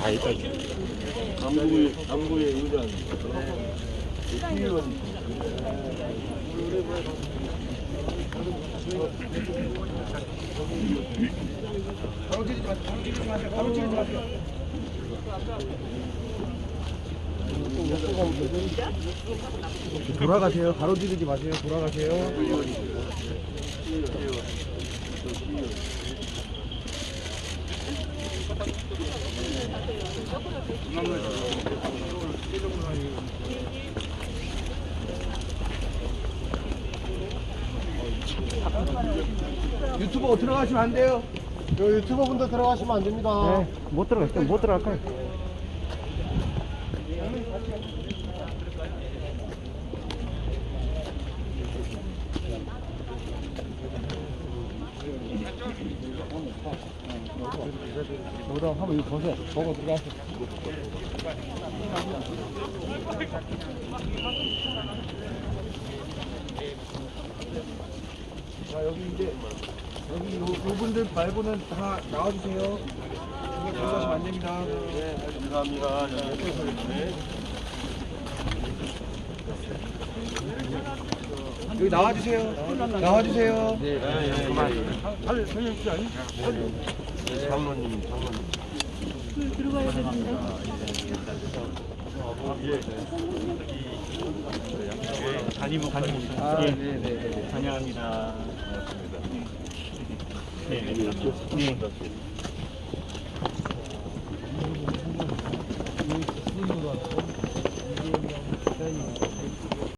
다 있다. 남부의 남부의 의전 시의원 돌아가세요. 가로지르지 마세요. 돌아가세요. 유튜버 들어가시면 안 돼요. 유튜버 분들 들어가시면 안 됩니다. 네, 못 들어갈까요? 못 들어갈까요? 뭐다 한번 이거 벗어. 보고 들어가세요. 자 여기 이제 여기 요, 요 분들 말고는 다 나와주세요. 여기 들어가시면 안 됩니다. 감사합니다. 네. 여기 나와주세요. 나와주세요. 장로님, 장로님. 담임 담임 아, 예, 네, 네, 네. 네, 네. 네.